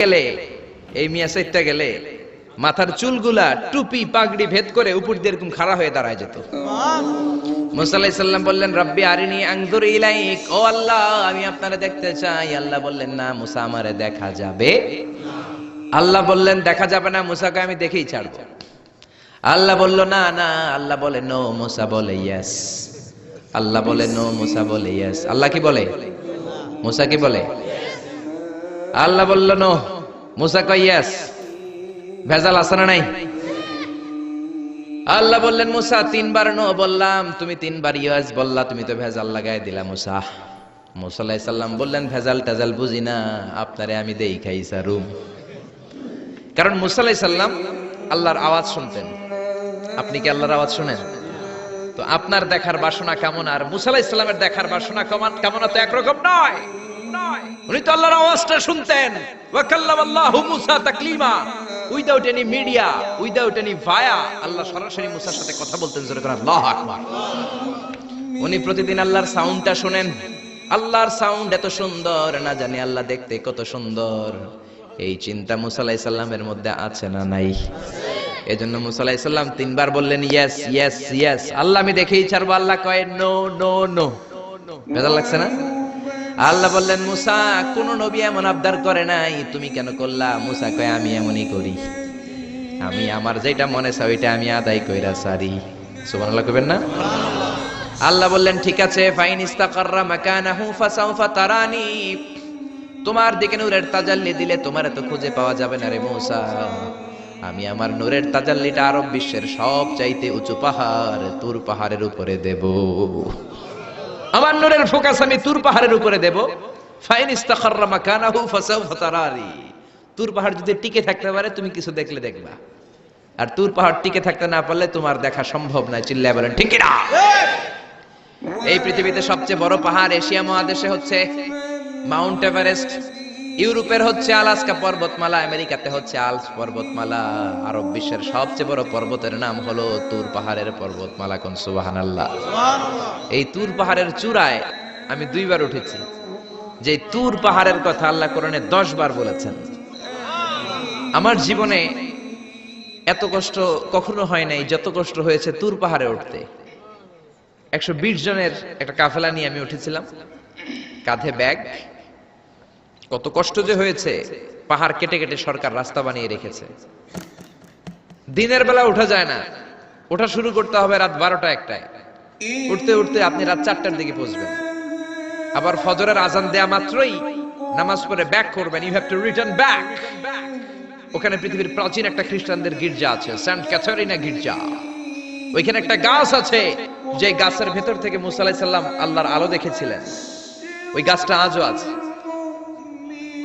গেলে, এই মিয়া সাইটটা গেলে মাথার চুলগুলা টুপি পাগড়ি ভেদ করে উপর দিয়ে এরকম খাড়া হয়ে দাঁড়ায় যেত। মুসাল্লাহ সাল্লাম বললেন, রব্বি আরিনি আংদুর ইলাইক। ও আল্লাহ, আমি আপনারে দেখতে চাই। আল্লাহ বললেন, না, মুসা আমারে দেখা যাবে। আল্লাহ বললেন, দেখা যাবে না, মুসাকে আমি দেখেই ছাড়বো। আল্লাহ বলল, না না। আল্লাহ বলে, নো, মুসা বলে ইয়েস আল্লাহ বলে, নো, মুসা বলে ইয়েস আল্লাহ কি বলে? মুসা কি বলে? আল্লাহ বলল, নো, মুসা কয় ইয়েস? ভেজাল আছে না নাই? আল্লাহ বললেন, মুসা, তিনবার নো বললাম, তুমি তিনবার ইয়াস বললা, তুমি তো ভেজাল লাগাই দিলা, মুসা। মুসা আলাইহিস সালাম বললেন, ভেজাল টেজাল বুঝি না, আপনারে আমি দেই খাই রুম। কারণ মুসা আলাইহিস সালাম আল্লাহর আওয়াজ শুনতেন। আপনি কি আল্লাহর আওয়াজ শুনেন? তো আপনার দেখার বাসনা কেমন? আর মুসা আলাইহিস সালামের দেখার বাসনা কেমন কেমন তো একরকম নয়। উনি তো আল্লাহর আওয়াজটা শুনতেন। এনি মিডিয়া আল্লাহ সরাসরি মুসার সাথে কথা বলতেন উনি প্রতিদিন আল্লাহর সাউন্ডটা শুনেন। আল্লাহর সাউন্ড এত সুন্দর, না জানি আল্লাহ দেখতে কত সুন্দর। এই চিন্তা মুসা মধ্যে আছে না নাই? এজন্য মুসা আলাইহিস তিনবার বললেন ইয়েস ইয়েস ইয়েস আল্লাহ আমি দেখেই ছাড়বো। আল্লাহ কয় নো নো নো বেজার লাগছে না? আল্লাহ বললেন মুসা কোন নবী এমন আবদার করে নাই। তুমি কেন করলা? মুসা কয় আমি এমনই করি। আমি আমার যেটা মনে চাই ওইটা আমি আদায় কইরা সারি। সুবহানাল্লাহ কইবেন না? আল্লাহ বললেন ঠিক আছে ফাইন ইস্তাকাররা মাকানাহু ফাসাউফা তারানি। তোমার দিকে নূরের তাজাল্লি দিলে তোমার তো খুঁজে পাওয়া যাবে না রে মুসা। আমি আমার নূরের তাজাল্লিটা আরব বিশ্বের সব চাইতে উঁচু পাহাড় তুর পাহাড়ের উপরে দেব। আমার নূরের ফোকাস আমি তুর পাহাড়ের উপরে দেব। ফাইন ইস্তাখাররা মাকানাহু ফাসাউফা তুর পাহাড় যদি টিকে থাকতে পারে, তুমি কিছু দেখলে দেখবা। আর তুর পাহাড় টিকে থাকতে না পারলে তোমার দেখা সম্ভব নয়, চিল্লায় বলেন, ঠিক না এই পৃথিবীতে সবচেয়ে বড় পাহাড় এশিয়া মহাদেশে হচ্ছে মাউন্ট এভারেস্ট। ইউরোপের হচ্ছে আলাস্কা পর্বতমালা আমেরিকাতে হচ্ছে আলস পর্বতমালা আরব বিশ্বের সবচেয়ে বড় পর্বতের নাম হলো তুর পাহাড়ের পর্বতমালা কোন সুবহানাল্লাহ। এই তুর পাহাড়ের চূড়ায় আমি দুইবার উঠেছি যে তুর পাহাড়ের কথা আল্লাহ কোরআনে দশ বার বলেছেন। আমার জীবনে এত কষ্ট কখনো হয় নাই যত কষ্ট হয়েছে তুর পাহাড়ে উঠতে। একশো বিশ জনের একটা কাফেলা নিয়ে আমি উঠেছিলাম কাঁধে ব্যাগ কত কষ্ট যে হয়েছে, পাহাড় কেটে কেটে সরকার রাস্তা বানিয়ে রেখেছে। দিনের বেলা ওঠা যায় না। ওঠা শুরু করতে হবে রাত বারোটা একটায়। উঠতে উঠতে আপনি রাত চারটার দিকে পৌঁছবেন। আবার ফজরের আজান দেয়া মাত্রই নামাজ পড়ে ব্যাক করবেন। You have to return back ওখানে পৃথিবীর প্রাচীন একটা খ্রিস্টানদের গির্জা আছে সেন্ট ক্যাথরিনা গির্জা। ওইখানে একটা গাছ আছে যে গাছের ভেতর থেকে মুসা আল্লাহর আলো দেখেছিলেন। ওই গাছটা আজও আছে।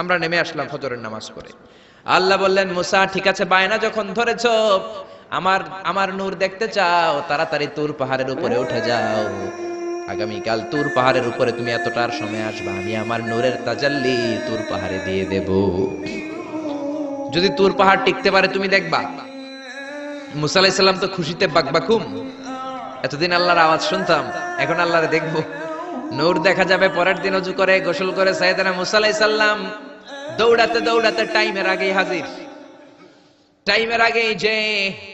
আমরা নেমে আসলাম ফজরের নামাজ পড়ে। আল্লাহ বললেন, মুসা, ঠিক আছে, বায়না যখন ধরেছ, আমার আমার নূর দেখতে চাও, তাড়াতাড়ি তুর পাহাড়ের উপরে উঠে যাও। আগামীকাল তুর পাহাড়ের উপরে তুমি এতটার সময় আসবা, আমি আমার নূরের তাজাল্লি তুর পাহাড়ে দিয়ে দেব। যদি তুর পাহাড় টিকতে পারে, তুমি দেখবা। মুসা আলাইসাল্লাম তো খুশিতে বাকবাকুম। এতদিন আল্লাহর আওয়াজ শুনতাম, এখন আল্লাহরে দেখব। নূর দেখা যাবে, পরের দিন অজু করে, গোসল করে সাইদানা মুসা আলাইসাল্লাম দৌড়াতে দৌড়াতে টাইমের আগেই হাজির। টাইমের আগে যে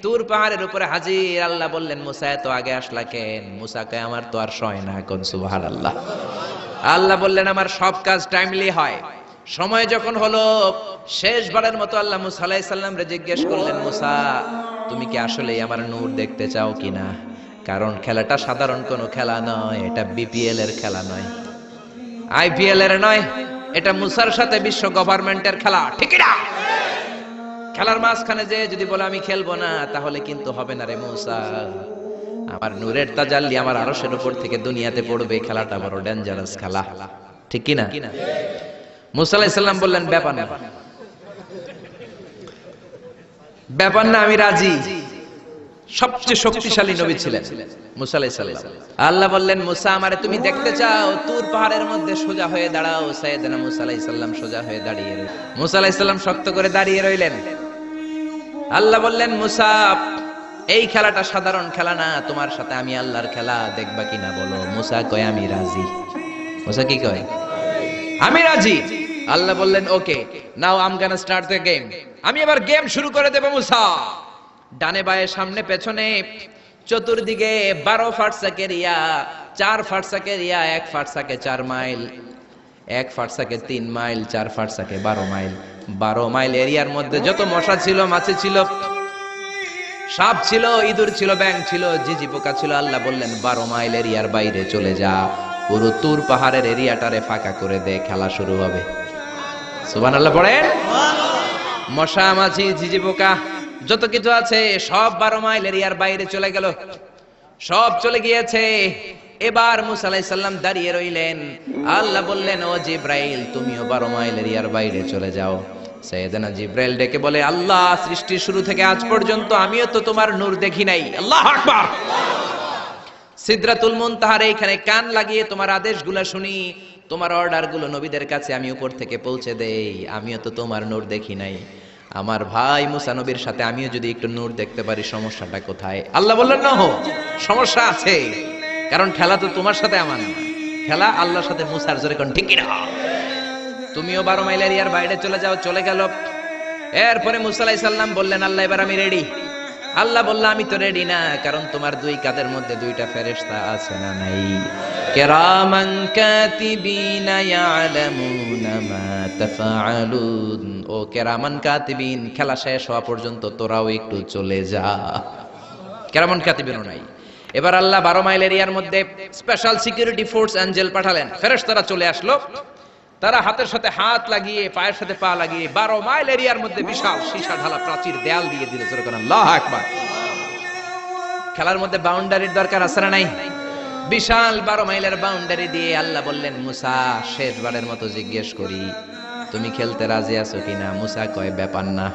তুর পাহাড়ের উপরে হাজির, আল্লাহ বললেন, মুসা, এত আগে আসলা কেন? মুসাকে আমার তো আর সয় না কোন সুবহান আল্লাহ আল্লাহ বললেন, আমার সব কাজ টাইমলি হয়। সময় যখন হলো, শেষবারের মতো আল্লাহ মুসা আলাইহিস সালাম রে জিজ্ঞেস করলেন, মুসা, তুমি কি আসলেই আমার নূর দেখতে চাও কিনা? কারণ খেলাটা সাধারণ কোনো খেলা নয়, এটা বিপিএল এর খেলা নয়। আইপিএল এর নয়। এটা মুসার সাথে বিশ্ব গভর্নমেন্টের খেলা, ঠিক না খেলার মাঝখানে যে যদি বলে, আমি খেলব না, তাহলে কিন্তু হবে না রে মুসা। আমার নূরের তাজাল্লি আমার আরশের উপর থেকে দুনিয়াতে পড়বে, খেলাটা বড় ডেঞ্জারাস খেলা, ঠিক কি না মুসা আলাইহিস সালাম বললেন, ব্যাপার না। ব্যাপার না, আমি রাজি। সবচেয়ে শক্তিশালী নবী ছিলেন মুসা আলাইহিস আল্লাহ বললেন মুসা আমারে তুমি দেখতে চাও তুর পাহাড়ের মধ্যে সোজা হয়ে দাঁড়াও। সাইয়েদনা মুসা আলাইহিস সালাম সোজা হয়ে দাঁড়িয়ে রইলেন। মুসা আলাইহিস সালাম শক্ত করে দাঁড়িয়ে রইলেন। আল্লাহ বললেন মুসা এই খেলাটা সাধারণ খেলা না তোমার সাথে আমি আল্লাহর খেলা দেখবা কিনা বলো? মুসা কয় আমি রাজি। মুসা কি কয়? আমি রাজি। আল্লাহ বললেন okay now I'm gonna start the game আমি এবার গেম শুরু করে দেব মুসা। ডানে বায়ে সামনে পেছনে, চতুর্দিকে বারো ফাটসাকে রিয়া চার ফাটসাকে রিয়া এক ফাটসাকে চার মাইল, এক ফাটসাকে তিন মাইল, চার ফাটসাকে বারো মাইল। বারো মাইল এরিয়ার মধ্যে যত মশা ছিল, মাছি ছিল, সাপ ছিল, ইঁদুর ছিল ব্যাং ছিল, জিজি পোকা ছিল, আল্লাহ বললেন, বারো মাইল এরিয়ার বাইরে চলে যা। পুরো তুর পাহাড়ের এরিয়াটারে ফাঁকা করে দে, খেলা শুরু হবে। সুবান আল্লাহ পড়েন? মশা, মাছি ঝিঝি পোকা। যত কিছু আছে, সব বারো মাইল এরিয়ার বাইরে চলে গেল। সব চলে গিয়েছে। এবার মুসা আলাইহিস সালাম দাঁড়িয়ে রইলেন। আল্লাহ বললেন, ও জিব্রাইল, তুমিও বারো মাইল এরিয়ার বাইরে চলে যাও। সৈয়দনা জিব্রাইল ডেকে বলে, আল্লাহ, সৃষ্টির শুরু থেকে আজ পর্যন্ত আমিও তো তোমার নূর দেখি নাই। আল্লাহ আকবার। সিদরাতুল মুনতাহার এইখানে কান লাগিয়ে তোমার আদেশগুলো শুনি। তোমার অর্ডারগুলো নবীদের কাছে আমি উপর থেকে পৌঁছে দেই। আমিও তো তোমার নূর দেখি নাই। আমার ভাই মুসা নবীর সাথে আমিও যদি একটু নূর দেখতে পারি, সমস্যাটা কোথায়? আল্লাহ বললেন না হো সমস্যা আছে। কারণ খেলা তো তোমার সাথে আমার না। খেলা আল্লাহর সাথে মুসার জোরে কোন ঠিক না তুমিও বারো মাইল এরিয়ার বাইরে চলে যাও, চলে গেল। এরপরে মুসা আলাইহিস সালাম বললেন, আল্লাহ, এবার আমি রেডি আল্লাহ বলল, আমি তো রেডি না, কারণ তোমার দুই কাদের মধ্যে দুইটা ফেরেশতা আছে না নাই? কেরামান কাতিবিনা ইয়ালামুনা মা তাফআলুন ও কেরামান কাতিবিন খেলা শেষ হওয়া পর্যন্ত তোরাও একটু চলে যা। কেরামান কাতিবিনও নাই। এবার আল্লাহ বারো মাইল এরিয়ার মধ্যে স্পেশাল সিকিউরিটি ফোর্স অ্যাঞ্জেল পাঠালেন। ফেরেশতারা চলে আসলো। তারা হাতের সাথে হাত লাগিয়ে, পায়ের সাথে পা লাগিয়ে বারো মাইল এরিয়ার মধ্যে বিশাল সীসা ঢালা প্রাচীর দেয়াল দিয়ে দিল। যেরকম আল্লাহ আকবার। খেলার মধ্যে বাউন্ডারির দরকার আছে না নাই? বিশাল বারো মাইলের বাউন্ডারি দিয়ে আল্লাহ বললেন, মুসা, শেষবারের মতো জিজ্ঞেস করি, তুমি খেলতে রাজি আছো কিনা? মুসা কয়, ব্যাপার না।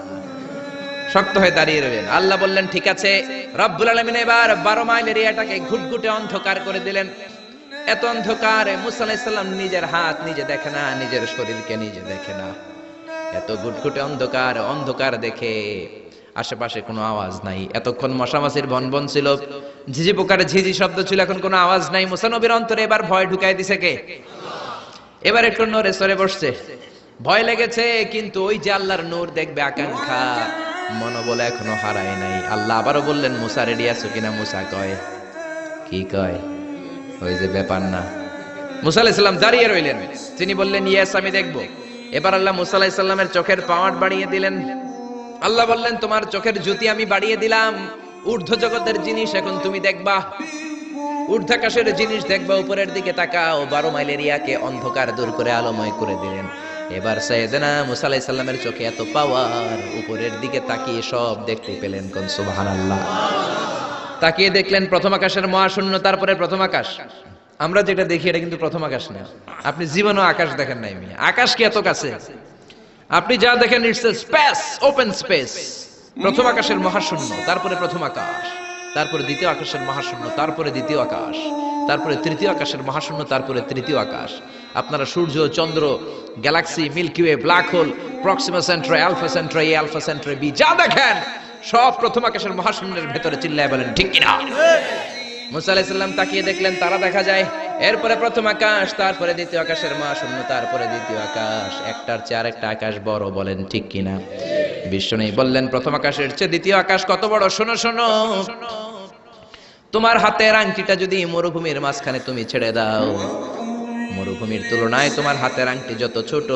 শক্ত হয়ে দাঁড়িয়ে রইলেন। আল্লাহ বললেন, ঠিক আছে। রব্বুল আলমিন এবার বারো মাইল এরিয়াটাকে ঘুটঘুটে অন্ধকার করে দিলেন। এত অন্ধকারে মুসা আলাইসাল্লাম নিজের হাত নিজে দেখে না, নিজের শরীরকে নিজে দেখে না। এত ঘুটঘুটে অন্ধকার অন্ধকার দেখে আশেপাশে কোনো আওয়াজ নাই। এতক্ষণ মশামাছির বনবন ছিল। ঝিঝি পোকার ঝিঝি শব্দ ছিল, এখন কোনো আওয়াজ নাই। মুসানবীর অন্তরে এবার ভয় ঢুকাই দিছে কে? এবার একটু নড়ে সরে বসছে। ভয় লেগেছে, কিন্তু ওই যে আল্লাহর নূর দেখবে আকাঙ্ক্ষা, মনোবল এখনও হারায় নাই। আল্লাহ আবারও বললেন, মুসা রেডি আছো কিনা? মুসা কয়, কি কয়? ওই যে ব্যাপার না। মুসা আলাইসাল্লাম দাঁড়িয়ে রইলেন। তিনি বললেন, ইয়েস, আমি দেখব। এবার আল্লাহ মুসা আলাইসাল্লামের চোখের পাওয়ার বাড়িয়ে দিলেন। আল্লাহ বললেন, তোমার চোখের জ্যোতি আমি বাড়িয়ে দিলাম। ঊর্ধ্ব জগতের জিনিস এখন তুমি দেখবা। ঊর্ধ্বাকাশের জিনিস দেখবা, উপরের দিকে তাকাও। বারো মাইল এরিয়াকে অন্ধকার দূর করে আলোময় করে দিলেন। এবার সৈয়দনা মুসা আলাইসাল্লামের চোখে এত পাওয়ার, উপরের দিকে তাকিয়ে সব দেখতে পেলেন কোন সুবহানাল্লাহ। তাকিয়ে দেখলেন প্রথম আকাশের মহাশূন্য, তারপরে প্রথম আকাশ। আমরা যেটা দেখি, এটা কিন্তু প্রথম আকাশ না। আপনি জীবনও আকাশ দেখেন নাই আকাশ কি এত কাছে? আপনি যা দেখেন ইটস স্পেস ওপেন স্পেস প্রথম আকাশের মহাশূন্য, তারপরে প্রথম আকাশ, তারপরে দ্বিতীয় আকাশের মহাশূন্য, তারপরে দ্বিতীয় আকাশ, তারপরে তৃতীয় আকাশের মহাশূন্য, তারপরে তৃতীয় আকাশ। আপনারা সূর্য, চন্দ্র, galaxy, Milky Way, black hole, Proxima Centauri Alpha Centauri A Alpha Centauri B, যা দেখেন, সব প্রথম আকাশের মহাশূন্যের ভেতরে চিল্লায় বলেন, ঠিক কিনা? মুসা আলাইসাল্লাম তাকিয়ে দেখলেন, তারা দেখা যায়, এরপরে প্রথম আকাশ, তারপরে দ্বিতীয় আকাশের মহাশূন্য, তারপরে দ্বিতীয় আকাশ, একটার চেয়ে আরেকটা আকাশ বড় বলেন, ঠিক কিনা? বিষ্ণু বললেন, প্রথম আকাশের চেয়ে দ্বিতীয় আকাশ কত বড়? শোনো শোনো। তোমার হাতের আংটিটা যদি মরুভূমির মাঝখানে তুমি ছেড়ে দাও, মরুভূমির তুলনায় তোমার হাতের আংটি যত ছোট,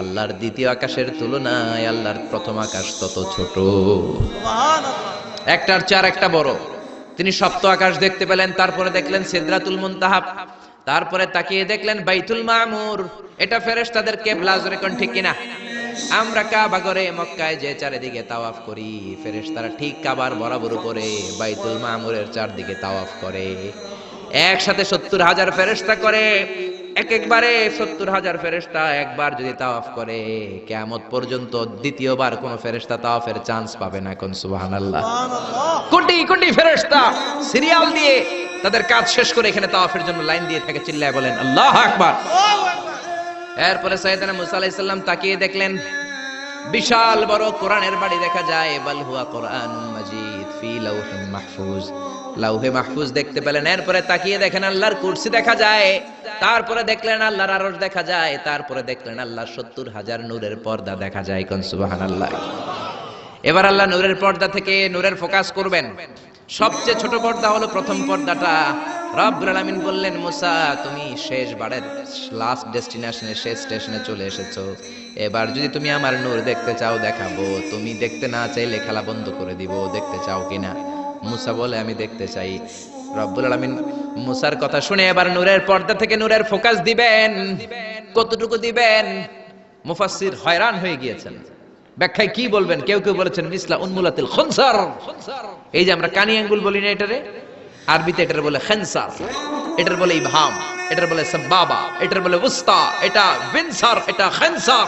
আল্লাহর দ্বিতীয় আকাশের তুলনায় আল্লাহর প্রথম আকাশ তত ছোট। একটার চার একটা বড়। তিনি সপ্ত আকাশ দেখতে পেলেন, তারপরে দেখলেন সিদরাতুল মুনতাহা তারপরে তাকিয়ে দেখলেন বাইতুল মামুর। এটা ফেরেশতাদের কেবলা জোরে কোন ঠিক কিনা? আমরা কাবা করে মক্কায় যে চারিদিকে তাওয়াফ করি, ফেরেশতারা ঠিক কাবার বরাবর করে বাইতুল মামুরের চারদিকে তাওয়াফ করে। একসাথে সত্তর হাজার ফেরেশতা করে, এক একবারে সত্তর হাজার ফেরেশতা একবার যদি তাওয়াফ করে, কেয়ামত পর্যন্ত দ্বিতীয়বার কোন ফেরেশতা তাওয়াফের চান্স পাবে না কোন সুবহানাল্লাহ। কোটি কোটি ফেরেশতা সিরিয়াল দিয়ে তাদের কাজ শেষ করে এখানে তাওয়াফের জন্য লাইন দিয়ে থাকে, চিল্লায় বলেন, আল্লাহ আকবার। এরপরে সাইয়েদনা মুসা আলাইহিস সালাম তাকিয়ে দেখলেন, বিশাল বড় কোরআনের বাড়ি দেখা যায়। বাল হুয়া কোরআন মাজিদ ফি লাউহিন মাহফুজ। লাউহে মাহফুজ দেখতে পেলেন, এরপরে তাকিয়ে দেখেন আল্লাহর কুরসি দেখা যায়। তারপরে দেখলেন আল্লাহর আরশ দেখা যায়। তারপরে দেখলেন আল্লাহর সত্তর হাজার নূরের পর্দা দেখা যায়। কোন সুবহানাল্লাহ। এবার আল্লাহ নূরের পর্দা থেকে নূরের ফোকাস করবেন। সবচেয়ে ছোট পর্দা হলো প্রথম পর্দাটা। রব্বুল বললেন, মুসা, তুমি শেষ বারের লাস্ট ডেস্টিনেশনে শেষ স্টেশনে চলে এসেছ। এবার যদি তুমি আমার নূর দেখতে চাও, দেখাবো। তুমি দেখতে না চাইলে খেলা বন্ধ করে দিব। দেখতে চাও কিনা? মুসা বলে, আমি দেখতে চাই। রব্বুল আলামিন মুসার কথা শুনে এবার নূরের পর্দা থেকে নূরের ফোকাস দিবেন। কতটুকু দিবেন? মুফাসসির হয়রান হয়ে গিয়েছেন। ব্যাখ্যায় কি বলবেন? কেউ কেউ বলেছেন, মিসলা উন্মুলাতিল খনসার। এই যে আমরা কানি আঙ্গুল বলি না এটারে? আরবিতে এটার বলে খেনসার। এটার বলে ইবহাম। এটার বলে সাব্বাবা। এটার বলে উস্তা। এটা বিনসার, এটা খেনসার।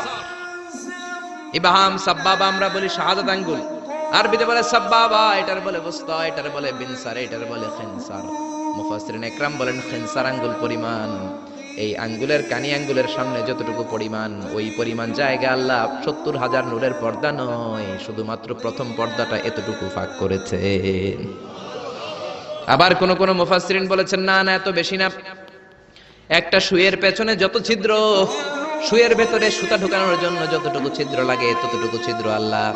ইবহাম, সাব্বাবা আমরা বলি শাহাদাত আঙ্গুল। আরবিতে বলে সাব্বাবা, এটার বলে উস্তা, এটার বলে বিনসার, এটার বলে খেনসার। মুফাসসিরিন একরাম বলেন, খেনসার আঙ্গুল পরিমাণ। এই আঙ্গুলের কানি আঙ্গুলের সামনে যতটুকু পরিমাণ, ওই পরিমাণ জায়গা আল্লাহ সত্তর হাজার নূরের পর্দা নয়, শুধুমাত্র প্রথম পর্দাটা এতটুকু ফাঁক করেছে। আবার কোন কোন মুফাসসিরিন বলেছেন, না না, এত বেশি না। একটা সুয়ের পেছনে যত ছিদ্র শুয়ের ভেতরে সুতা ঢোকানোর জন্য যতটুকু ছিদ্র লাগে, ততটুকু ছিদ্র আল্লাহ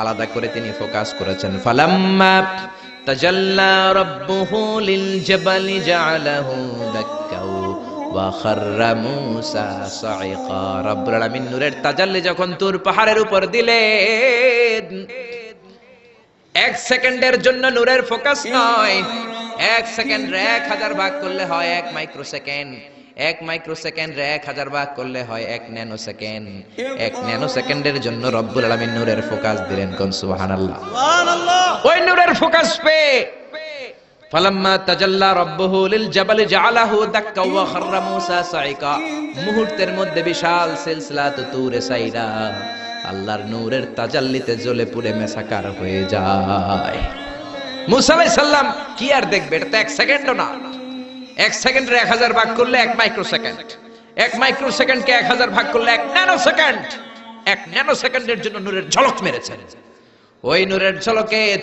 আলাদা করে তিনি ফোকাস করেছেন। ফালাম্মা তাজাল্লা রাব্বুহু লিল জাবালি জাআলাহু দাক্কাউ নূরের তাজাল্লি যখন তুর পাহাড়ের উপর দিলেন এক সেকেন্ডের জন্য নূরের ফোকাস নয়। এক সেকেন্ড এক হাজার ভাগ করলে হয় এক মাইক্রো সেকেন্ড এক মাইক্রো সেকেন্ড এক হাজার ভাগ করলে হয় এক ন্যানো সেকেন্ড এক ন্যানো সেকেন্ডের জন্য রব্বুল আলামিন নূরের ফোকাস দিলেন কোন সুবহানাল্লাহ। ওই নূরের ফোকাস পে মুহূর্তের মধ্যে বিশাল তুরে সাইরা। আল্লাহর নূরের তাজাল্লিতে মেসাকার হয়ে যায়। কি আর দেখবে? এটা তো এক সেকেন্ডও না। এক সেকেন্ডের এক হাজার ভাগ করলে এক মাইক্রো সেকেন্ড এক মাইক্রো সেকেন্ডকে এক হাজার ভাগ করলে এক ন্যানো সেকেন্ড এক ন্যানো সেকেন্ডের জন্য নূরের ঝলক মেরেছে। ওই নূরের ঝলকে